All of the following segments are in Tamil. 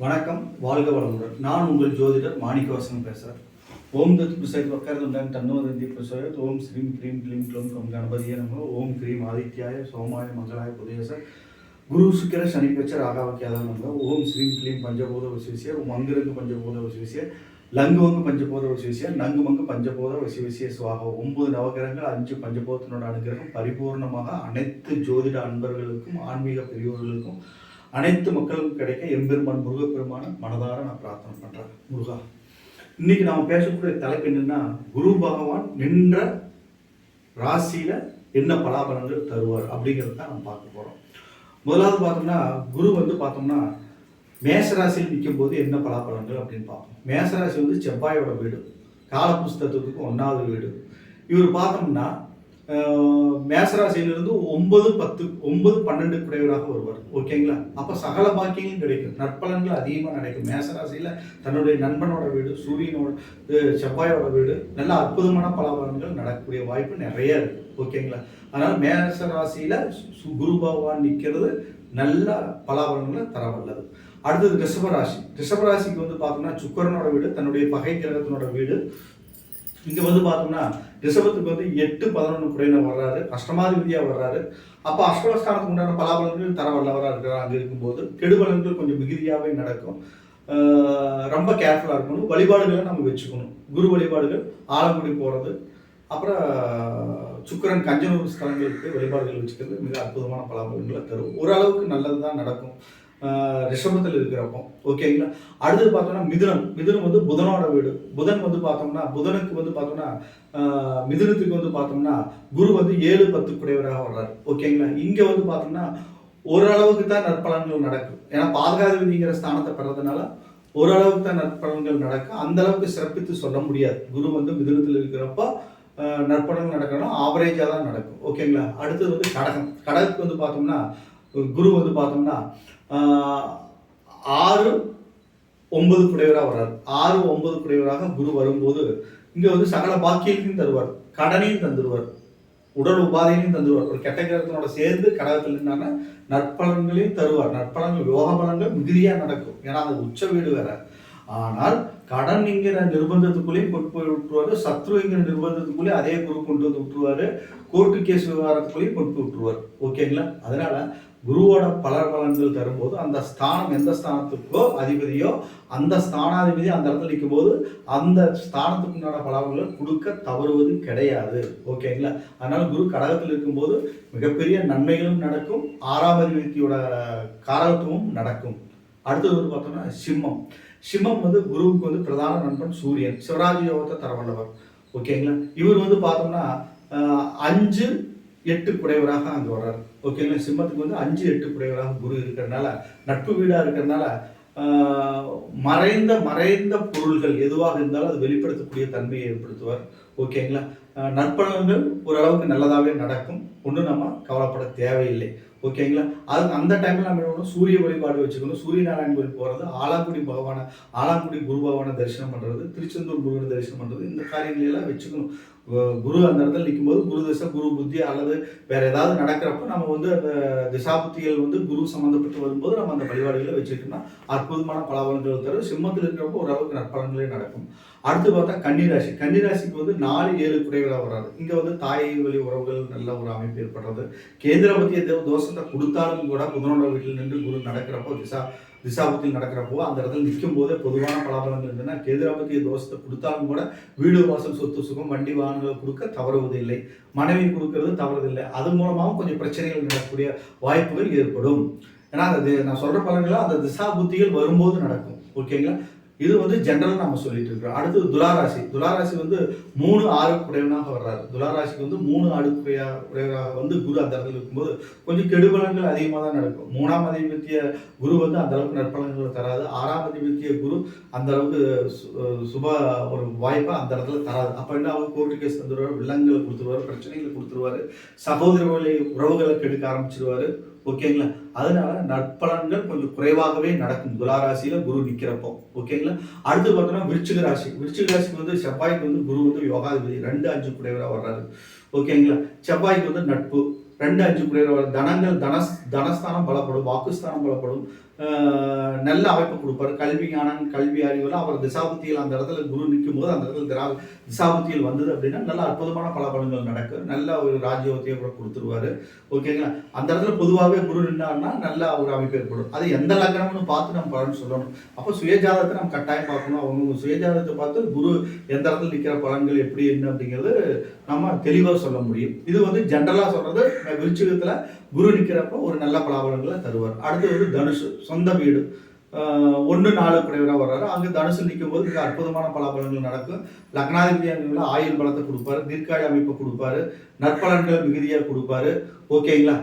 வணக்கம் வாழ்க வளமுடன். நான் உங்கள் ஜோதிடர் மாணிக்கவாசன் பேசுகிறேன் ஓம் தத் பிரசைத் வக்கரதுண்டன் தன்னோதந்தி பிரசோயத் ஓம் ஸ்ரீம் க்ரீம் க்ளீம் க்ளோம் கம் கணபதியே நம்ம ஓம் க்ரீம் ஆதித்யாய சோமாய மங்களாய புதேச. குரு சுக்கிர சனி பெச்ச ஆகாவக்கியாதான் நம்ம ஓம் ஸ்ரீம் க்ளீம் பஞ்சபூத வசிவிசிய. மங்கிருக்கு பஞ்சபூத வசிவிசிய. லங்குவங்கு பஞ்சபூத மங்கு நங்குமங்கு பஞ்சபூத வசிவிசிய சுவாக. ஒன்பது நவகிரகங்கள் அஞ்சு பஞ்சபோதத்தினோட அனுகிரகம் பரிபூர்ணமாக அனைத்து ஜோதிட அன்பர்களுக்கும் ஆன்மீக பெரியோர்களுக்கும் அனைத்து மக்களுக்கும் கிடைக்க எம்பெருமான் முருகப்பெருமான மனதார நான் பிரார்த்தனை பண்ணுறேன் முருகா இன்னைக்கு நாம் பேசக்கூடிய தலைப்பு என்னென்னா குரு பகவான் நின்ற ராசியில் என்ன பலாபலங்கள் தருவார் அப்படிங்கிறத தான் நம்ம பார்க்க போகிறோம் முதலாவது பார்த்தோம்னா குரு வந்து பார்த்தோம்னா மேசராசியில் நிற்கும் போது என்ன பலாபலங்கள் அப்படின்னு பார்ப்போம். மேசராசி வந்து செவ்வாயோட வீடு கால புஸ்தத்துக்கு ஒன்றாவது வீடு. இவர் பார்த்தோம்னா மேசராசியிலிருந்து ஒன்பது பத்து ஒன்பது பன்னெண்டு குடையவராக வருவார். ஓகேங்களா அப்போ சகல பாக்கியங்களும் கிடைக்கும். நற்பலன்கள் அதிகமாக நடக்கும் மேசராசியில் தன்னுடைய நண்பனோட வீடு சூரியனோட செவ்வாயோட வீடு நல்ல அற்புதமான பலாபலன்கள் நடக்கக்கூடிய வாய்ப்பு நிறைய இருக்கு. ஓகேங்களா அதனால் மேசராசியில் சு- குரு பகவான் நிற்கிறது நல்ல பலாபலன்களை தர வல்லது. அடுத்தது ரிஷபராசி. ரிஷபராசிக்கு வந்து பார்த்தோம்னா சுக்கரனோட வீடு தன்னுடைய பகை கிரகத்தினோட வீடு. இங்கே வந்து பார்த்தோம்னா ரிஷபத்துக்கு வந்து எட்டு பதினொன்று குறையின வர்றாரு. அஷ்டமாதிபதியாக வர்றாரு. அப்போ அஷ்டமஸ்தானத்துக்கு உண்டான பலாபலன்கள் தர வல்லவராக இருக்கிறார் அங்கே இருக்கும்போது கெடுபலன்கள் கொஞ்சம் மிகுதியாகவே நடக்கும். ரொம்ப கேர்ஃபுல்லாக இருக்கணும். வழிபாடுகளை நம்ம வச்சுக்கணும். குரு வழிபாடுகள் ஆலங்குடி போகிறது அப்புறம் சுக்கிரன் கஞ்சனூர் ஸ்தலங்களுக்கு வழிபாடுகள் வச்சுக்கிறது மிக அற்புதமான பலாபலன்களை தரும். ஓரளவுக்கு நல்லது தான் நடக்கும். ரிஷபத்தில் இருக்கிறப்போ. ஓகேங்களா? அடுத்து பார்த்தோம்னா மிதுனம். மிதுனம் வந்து புதனோட வீடு. புதன் வந்து பார்த்தோம்னா புதனுக்கு வந்து பார்த்தோம்னா மிதுனத்துக்கு வந்து பார்த்தோம்னா குரு வந்து ஏழு பத்து குடையவராக வர்றாரு. ஓகேங்களா? இங்கே வந்து பார்த்தோம்னா ஓரளவுக்கு தான் நற்பலன்கள் நடக்கும். ஏன்னா பாதுகாதிபதிங்கிற ஸ்தானத்தை பெறதுனால ஓரளவுக்கு தான் நற்பலன்கள் நடக்கும். அந்த அளவுக்கு சிறப்பித்து சொல்ல முடியாது. குரு வந்து மிதுனத்தில் இருக்கிறப்போ நற்பலன்கள் நடக்கணும். ஆவரேஜாக தான் நடக்கும். ஓகேங்களா? அடுத்தது வந்து கடகம். கடகத்துக்கு வந்து பார்த்தோம்னா குரு வந்து பார்த்தோம்னா ஆறு ஒன்பது குடையவராக வர்றார். ஆறு ஒன்பது குடையவராக குரு வரும்போது இங்கே வந்து சகல பாக்கியத்தையும் தருவார். கடனையும் தந்துடுவார் உடல் உபாதையும் தந்துடுவார் ஒரு கெட்ட கிரகத்தினோட சேர்ந்து கடகத்தில் நின்னாங்க நற்பலன்களையும் தருவார். நற்பலன்கள் யோக பலன்கள் மிகுதியாக நடக்கும். ஏன்னா அது உச்ச வீடு வேற. ஆனால் கடன் என்கிற நிர்பந்தத்துக்குள்ளேயும் கொண்டு போய் விட்டுருவாரு. சத்ரு என்கிற நிர்பந்தத்துக்குள்ளேயும் அதே குரு கொண்டு வந்து விட்டுருவாரு. கோர்ட்டு கேஸ் விவகாரத்துக்குள்ளேயும் கொண்டு போய் விட்டுருவார். ஓகேங்களா? அதனால குருவோட பலர் பலன்கள் தரும்போது அந்த ஸ்தானம் எந்த ஸ்தானத்துக்கோ அதிபதியோ அந்த ஸ்தானாதிபதி அந்த இடத்துல நிற்கும் போது அந்த ஸ்தானத்துக்கு உண்டான பலன்களை கொடுக்க தவறுவது கிடையாது. ஓகேங்களா? அதனால குரு கடகத்தில் இருக்கும்போது மிகப்பெரிய நன்மைகளும் நடக்கும் ஆறாம் அதிபதியோட காரகத்துவம் நடக்கும். அடுத்தது வந்து பார்த்தோம்னா சிம்மம். சிம்மம் வந்து குருவுக்கு வந்து பிரதான நண்பன் சூரியன். சிவராஜ் யோகத்தை தரவல்லவர். ஓகேங்களா? இவர் வந்து பார்த்தோம்னா அஞ்சு எட்டு குடைவராக அங்கே வர்றார். ஓகேங்களா சிம்மத்துக்கு வந்து அஞ்சு எட்டு குடைவராக குரு இருக்கிறதுனால நட்பு வீடாக இருக்கிறதுனால மறைந்த மறைந்த பொருள்கள் எதுவாக இருந்தாலும் அது வெளிப்படுத்தக்கூடிய தன்மையை ஏற்படுத்துவார். ஓகேங்களா? ஆஹ், நற்பலன்கள் ஓரளவுக்கு நல்லதாகவே நடக்கும். ஒன்றும் நம்ம கவலைப்பட தேவையில்லை. ஓகேங்களா? அது அந்த டைமில் நம்ம என்ன பண்ணணும்? சூரிய வழிபாடு வச்சுக்கணும். சூரிய நாராயண கோயில் போகிறது ஆலாங்குடி பகவானை ஆலாங்குடி குரு பகவானை தரிசனம் பண்ணுறது திருச்செந்தூர் முருகனை தரிசனம் பண்ணுறது இந்த காரியங்களெல்லாம் வச்சுக்கணும். குரு அந்த இடத்துல நிற்கும்போது குரு தசை குரு புத்தி அல்லது வேற ஏதாவது நடக்கிறப்ப நம்ம வந்து அந்த திசாபுத்திகள் வந்து குரு சம்மந்தப்பட்டு வரும்போது நம்ம அந்த வழிபாடுகளை வச்சுக்கிட்டோம்னா அற்புதமான பலாபலன்கள் தரும். சிம்மத்தில் இருக்கிறப்போ ஓரளவுக்கு நற்பலன்களே நடக்கும். அடுத்து பார்த்தா கன்னிராசி. கன்னிராசிக்கு வந்து நாலு ஏழு குறைகளாக வராது இங்கே வந்து தாய் வழி உறவுகள் நல்ல ஒரு அமைப்பு ஏற்படுறது. கேந்திரபத்திய தேவ தோஷத்தை கொடுத்தாலும் கூட புதனோட வீட்டில் நின்று குரு நடக்கிறப்போ திசா திசாபத்தில் நடக்கிறப்போ அந்த இடத்துல நிற்கும் போதே பொதுவான பலாபலங்கள் இருந்ததுன்னா கேந்திராபத்திய தோஷத்தை கொடுத்தாலும் கூட வீடு வாசல் சொத்து சுகம் வண்டி வாகனங்கள் கொடுக்க தவறுவது இல்லை. மனைவி கொடுக்கறது தவறுதில்லை அது மூலமாகவும் கொஞ்சம் பிரச்சனைகள் நடக்கக்கூடிய வாய்ப்புகள் ஏற்படும். ஏன்னா அந்த நான் சொல்கிற பலன்களாக அந்த திசா புத்திகள் வரும்போது நடக்கும். ஓகேங்களா? இது வந்து ஜென்ரல் நம்ம சொல்லிட்டு இருக்கிறோம். அடுத்தது துளாராசி. துளாராசி வந்து மூணு ஆறு குடையவனாக வர்றாரு. துளாராசிக்கு வந்து மூணு ஆடு குறையா வந்து குரு அந்த இடத்துல இருக்கும்போது கொஞ்சம் கெடுபலன்கள் அதிகமாக தான் நடக்கும். மூணாம் அதிபத்திய குரு வந்து அந்த அளவுக்கு நற்பலன்களை தராது. ஆறாம் அதிபத்திய குரு அந்த அளவுக்கு சு- சுப ஒரு வாய்ப்பை அந்த இடத்துல தராது. அப்போ என்ன அவங்க கோர்ட்டு கேஸ் தந்துடுவார் வில்லங்களை கொடுத்துருவாரு பிரச்சனைகளை கொடுத்துருவாரு. சகோதர உறவுகளை கெடுக்க ஆரம்பிச்சிருவாரு. ஓகேங்களா அதனால நற்பலன்கள் கொஞ்சம் குறைவாகவே நடக்கும். துளாராசியில குரு நிக்கிறப்போ. ஓகேங்களா அடுத்து பார்த்தோம்னா விருச்சிக ராசி. விருச்சிக ராசிக்கு வந்து செவ்வாய்க்கு வந்து குரு வந்து யோகாதிபதி. ரெண்டு அஞ்சு குடையவராக வர்றாரு. ஓகேங்களா செவ்வாய்க்கு வந்து நட்பு. ரெண்டு அஞ்சு குடையவர் தனங்கள் தனஸ் தனஸ்தானம் பலப்படும். வாக்குஸ்தானம் பலப்படும். நல்ல அமைப்பு கொடுப்பார். கல்வி ஞானம் கல்வி அறிவுலாம் அவர் திசாபுத்தியில் அந்த இடத்துல குரு நிற்கும் போது அந்த இடத்துல திரா திசாபுத்தியில் வந்தது அப்படின்னா நல்ல அற்புதமான பலபலங்கள் நடக்கும். நல்ல ஒரு ராஜ்யோகத்தையை கூட கொடுத்துருவாரு. ஓகேங்களா அந்த இடத்துல பொதுவாகவே குரு நின்னார்னா நல்ல ஒரு அமைப்பு ஏற்படும். அது எந்த லக்னம்னு பார்த்து நம்ம பலன் சொல்லணும். அப்போ சுயஜாதத்தை நம்ம கட்டாயம் பார்க்கணும். அவங்க சுயஜாதத்தை பார்த்து குரு எந்த இடத்துல நிற்கிற பலன்கள் எப்படி என்ன அப்படிங்கிறது நம்ம தெளிவாக சொல்ல முடியும். இது வந்து ஜென்ரலாக சொல்கிறது விருச்சிகத்தில் குரு நிற்கிறப்போ ஒரு நல்ல பலாபலங்களை தருவார். அடுத்து வந்து தனுஷு சொந்த வீடு. ஒன்று நாலு குறைவராக வர்றாரு. அங்கே தனுசு நிற்கும் போது மிக அற்புதமான பலாபலங்கள் நடக்கும். லக்னாதிபதியாக ஆயுள் பலத்தை கொடுப்பாரு தீர்க்காய அமைப்பை கொடுப்பாரு நற்பலன்களை மிகுதியாக கொடுப்பாரு. ஓகேங்களா?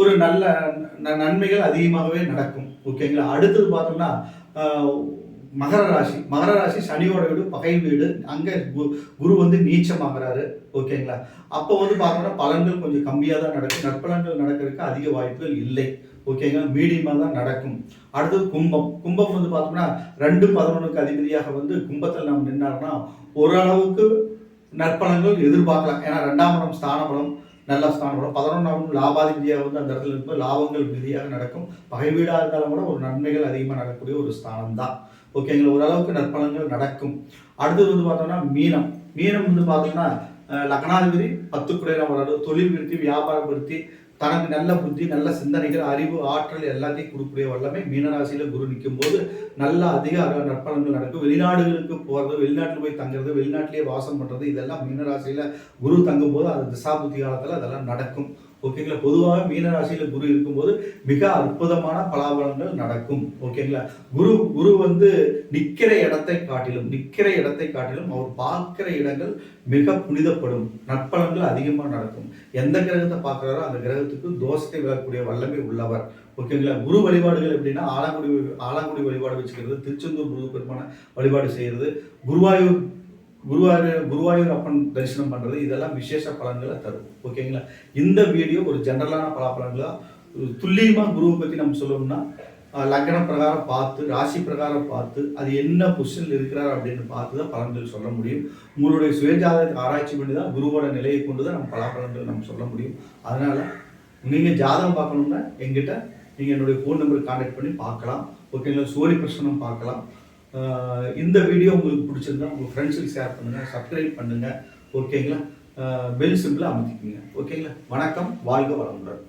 ஒரு நல்ல நன்மைகள் அதிகமாகவே நடக்கும். ஓகேங்களா? அடுத்தது பார்த்தோம்னா மகர ராசி. மகர ராசி சனியோட வீடு பகை வீடு. அங்கே குரு வந்து நீச்சமாகறாரு. ஓகேங்களா? அப்போ வந்து பார்த்தோம்னா பலன்கள் கொஞ்சம் கம்மியாக தான் நடக்கும். நற்பலன்கள் நடக்கிறதுக்கு அதிக வாய்ப்புகள் இல்லை. ஓகேங்களா? மீடியமாக தான் நடக்கும். அடுத்தது கும்பம். கும்பம் வந்து பார்த்தோம்னா ரெண்டு பதினொன்றுக்கு அதிபதியாக வந்து கும்பத்தில் நம்ம நின்னார்னா ஓரளவுக்கு நற்பலன்கள் எதிர்பார்க்கலாம். ஏன்னா ரெண்டாம் இடம் ஸ்தான பலம் நல்ல ஸ்தானம் வரும். பதினொன்றாம் லாபாதிபதியாக வந்து அந்த இடத்துல இருக்கும்போது லாபங்கள் மிகுதியாக நடக்கும். பகை வீடாக இருந்தாலும் கூட ஒரு நன்மைகள் அதிகமாக நடக்கக்கூடிய ஒரு ஸ்தானம் தான் ஓகேங்களா ஓரளவுக்கு நற்பலன்கள் நடக்கும். அடுத்தது வந்து பார்த்தோம்னா மீனம். மீனம் வந்து பார்த்தோம்னா லக்னாதிபதி பத்து குடையில வராது தொழில் விருத்தி வியாபாரம் விருத்தி தனக்கு நல்ல புத்தி நல்ல சிந்தனைகள் அறிவு ஆற்றல் எல்லாத்தையும் கொடுக்கக்கூடிய வல்லமை மீனராசியில குரு நிற்கும் போது நல்ல அதிக நற்பலன்கள் நடக்கும். வெளிநாடுகளுக்கு போறது வெளிநாட்டில் போய் தங்குறது வெளிநாட்டிலேயே வாசம் பண்றது இதெல்லாம் மீனராசியில குரு தங்கும் போது அது திசாபுத்தி காலத்துல அதெல்லாம் நடக்கும். ஓகேங்களா பொதுவாக மீனராசியில் குரு இருக்கும்போது மிக அற்புதமான பலாபலங்கள் நடக்கும். ஓகேங்களா குரு குரு வந்து நிற்கிற இடத்தை காட்டிலும் நிற்கிற இடத்தை காட்டிலும் அவர் பார்க்கிற இடங்கள் மிக புனிதப்படும். நற்பலன்கள் அதிகமாக நடக்கும். எந்த கிரகத்தை பார்க்குறாரோ அந்த கிரகத்துக்கு தோஷத்தை விளக்கக்கூடிய வல்லமை உள்ளவர். ஓகேங்களா குரு வழிபாடுகள் எப்படின்னா ஆலங்குடி ஆலங்குடி வழிபாடு வச்சுக்கிறது திருச்செந்தூர் குரு பெருமான வழிபாடு செய்கிறது குருவாயூர் குருவாயூர் குருவாயூர் அப்பன் தரிசனம் பண்ணுறது இதெல்லாம் விசேஷ பலன்களை தரும். ஓகேங்களா? இந்த வீடியோ ஒரு ஜென்ரலான பலாபலங்களா துல்லியமாக குருவை பற்றி நம்ம சொல்லணும்னா லக்னம் பிரகாரம் பார்த்து ராசி பிரகாரம் பார்த்து அது என்ன பொசிஷனில் இருக்கிறார் அப்படின்னு பார்த்து தான் பலன்கள் சொல்ல முடியும். உங்களுடைய சுயஜாதகத்தை ஆராய்ச்சி பண்ணி தான் குருவோட நிலையை கொண்டு தான் நம்ம பலாபலன்கள் நம்ம சொல்ல முடியும். அதனால் நீங்கள் ஜாதகம் பார்க்கணும்னா எங்கிட்ட நீங்கள் என்னுடைய ஃபோன் நம்பருக்கு கான்டாக்ட் பண்ணி பார்க்கலாம். ஓகேங்களா? சோழி பிரசனம் பார்க்கலாம். இந்த வீடியோ உங்களுக்கு பிடிச்சிருந்தா உங்கள் ஃப்ரெண்ட்ஸுக்கு ஷேர் பண்ணுங்கள் சப்ஸ்கிரைப் பண்ணுங்கள் ஓகேங்களா பெல் சிம்பிளாக அமைத்திக்கோங்க. ஓகேங்களா வணக்கம் வாழ்க வளமுடன்.